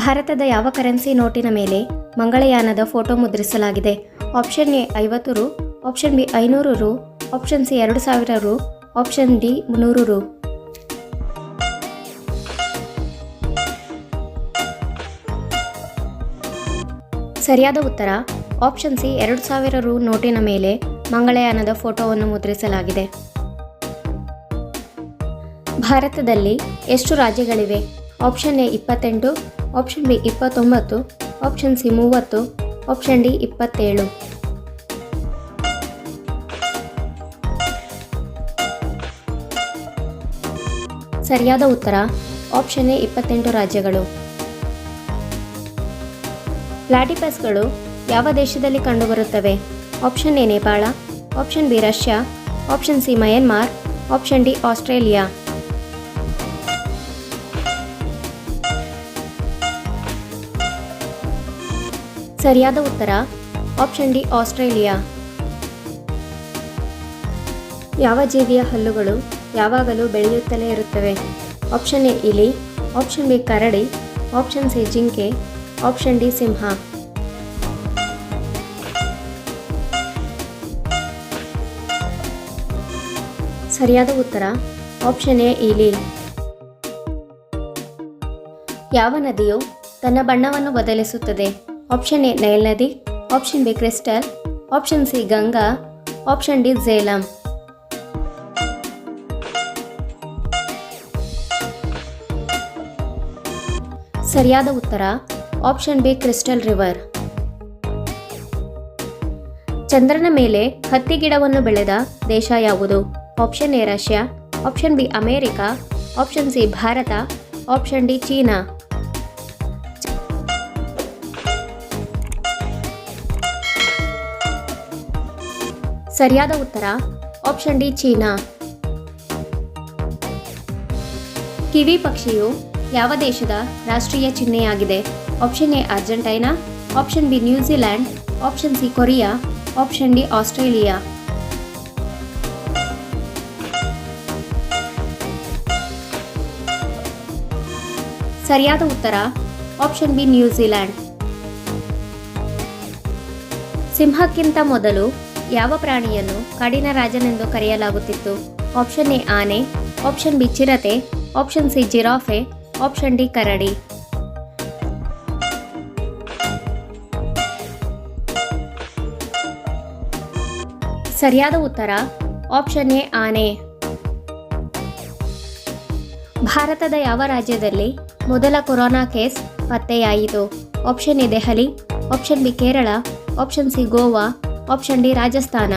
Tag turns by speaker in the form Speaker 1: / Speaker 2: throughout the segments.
Speaker 1: ಭಾರತದ ಯಾವ ಕರೆನ್ಸಿ ನೋಟಿನ ಮೇಲೆ ಮಂಗಳಯಾನದ ಫೋಟೋ ಮುದ್ರಿಸಲಾಗಿದೆ? ಆಪ್ಷನ್ ಎ ಐವತ್ತು ರು, ಆಪ್ಷನ್ ಬಿ ಐನೂರು ರು, ಆಪ್ಷನ್ ಸಿ ಎರಡು ಸಾವಿರ ರು, ಆಪ್ಷನ್ ಡಿ ಮುನ್ನೂರು ರು. ಸರಿಯಾದ ಉತ್ತರ, ಆಪ್ಷನ್ ಸಿ ಎರಡು ಸಾವಿರ ರು ನೋಟಿನ ಮೇಲೆ ಮಂಗಳಯಾನದ ಫೋಟೋವನ್ನು ಮುದ್ರಿಸಲಾಗಿದೆ. ಭಾರತದಲ್ಲಿ ಎಷ್ಟು ರಾಜ್ಯಗಳಿವೆ? ಆಪ್ಷನ್ ಎ ಇಪ್ಪತ್ತೆಂಟು ಆಪ್ಷನ್ ಬಿ ಇಪ್ಪತ್ತೊಂಬತ್ತು ಆಪ್ಷನ್ ಸಿ ಮೂವತ್ತು ಆಪ್ಷನ್ ಡಿ ಇಪ್ಪತ್ತೇಳು. ಸರಿಯಾದ ಉತ್ತರ ಆಪ್ಷನ್ ಎ ಇಪ್ಪತ್ತೆಂಟು ರಾಜ್ಯಗಳು. ಪ್ಲಾಟಿಪಸ್ಗಳು ಯಾವ ದೇಶದಲ್ಲಿ ಕಂಡುಬರುತ್ತವೆ? Option A Nepal option B Russia option C Myanmar option D Australia. ಸರಿಯಾದ ಉತ್ತರ, ಆಪ್ಷನ್ ಡಿ ಆಸ್ಟ್ರೇಲಿಯಾ. ಯಾವ ಜೀವಿಯ ಹಲ್ಲುಗಳು ಯಾವಾಗಲೂ ಬೆಳೆಯುತ್ತಲೇ ಇರುತ್ತವೆ? ಆಪ್ಷನ್ ಎ ಇಲಿ, ಆಪ್ಷನ್ ಬಿ ಕರಡಿ, ಆಪ್ಷನ್ ಸಿ ಜಿಂಕೆ, ಆಪ್ಷನ್ ಡಿ ಸಿಂಹ. ಸರಿಯಾದ ಉತ್ತರ, ಆಪ್ಷನ್ ಎ ಇಲಿ. ಯಾವ ನದಿಯು ತನ್ನ ಬಣ್ಣವನ್ನು ಬದಲಿಸುತ್ತದೆ? ಆಪ್ಷನ್ ಎ ನೈಲ್ ನದಿ option B crystal option C Ganga option D Jhelum ಸರಿಯಾದ ಉತ್ತರ ಆಪ್ಷನ್ ಬಿ ಕ್ರಿಸ್ಟಲ್ ರಿವರ್ ಚಂದ್ರನ ಮೇಲೆ ಹತ್ತಿ ಗಿಡವನ್ನು ಬೆಳೆದ ದೇಶ ಯಾವುದು? Option A Russia option B America option C Bharat. Option D China. ಸರಿಯಾದ ಉತ್ತರ, ಆಪ್ಷನ್ ಡಿ ಚೀನಾ. ಕಿವಿ ಪಕ್ಷಿಯು ಯಾವ ದೇಶದ ರಾಷ್ಟ್ರೀಯ ಚಿಹ್ನೆಯಾಗಿದೆ? Option A Argentina, option B New Zealand, option C Korea, option D Australia. ಸರಿಯಾದ ಉತ್ತರ, ಆಪ್ಷನ್ ಬಿ ನ್ಯೂಜಿಲ್ಯಾಂಡ್. ಸಿಂಹಕ್ಕಿಂತ ಮೊದಲು ಯಾವ ಪ್ರಾಣಿಯನ್ನು ಕಾಡಿನ ರಾಜನೆಂದು ಕರೆಯಲಾಗುತ್ತಿತ್ತು? ಆಪ್ಷನ್ ಎ ಆನೆ, ಆಪ್ಷನ್ ಬಿ ಚಿರತೆ, option C giraffe, option D ಕರಡಿ. ಸರಿಯಾದ ಉತ್ತರ, ಆಪ್ಷನ್ ಎ ಆನೆ. ಭಾರತದ ಯಾವ ರಾಜ್ಯದಲ್ಲಿ ಮೊದಲ corona case ಪತ್ತೆಯಾಯಿತು? Option A Delhi, option B Kerala, option C Goa option D Rajasthan.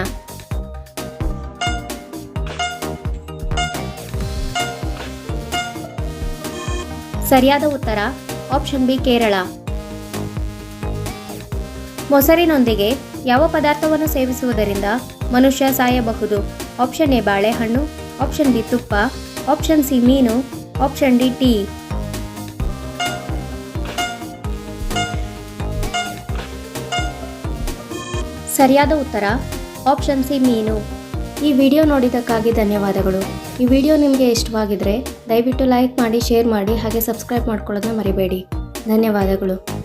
Speaker 1: ಸರಿಯಾದ ಉತ್ತರ, ಆಪ್ಷನ್ ಬಿ ಕೇರಳ. ಮೊಸರಿನೊಂದಿಗೆ ಯಾವ ಪದಾರ್ಥವನ್ನು ಸೇವಿಸುವುದರಿಂದ ಮನುಷ್ಯ ಸಾಯಬಹುದು? ಆಪ್ಷನ್ ಎ ಬಾಳೆಹಣ್ಣು, ಆಪ್ಷನ್ ಬಿ ತುಪ್ಪ, ಆಪ್ಷನ್ ಸಿ ಮೀನು, ಆಪ್ಷನ್ ಡಿ ಟೀ. ಸರಿಯಾದ ಉತ್ತರ? ಆಪ್ಷನ್ ಸಿ ಮೀನು. ಈ ವಿಡಿಯೋ ನೋಡಿದ್ದಕ್ಕಾಗಿ ಧನ್ಯವಾದಗಳು. ಈ ವಿಡಿಯೋ ನಿಮಗೆ ಇಷ್ಟವಾಗಿದ್ದರೆ ದಯವಿಟ್ಟು ಲೈಕ್ ಮಾಡಿ, ಶೇರ್ ಮಾಡಿ, ಹಾಗೆ ಸಬ್ಸ್ಕ್ರೈಬ್ ಮಾಡ್ಕೊಳ್ಳೋದನ್ನ ಮರಿಬೇಡಿ. ಧನ್ಯವಾದಗಳು.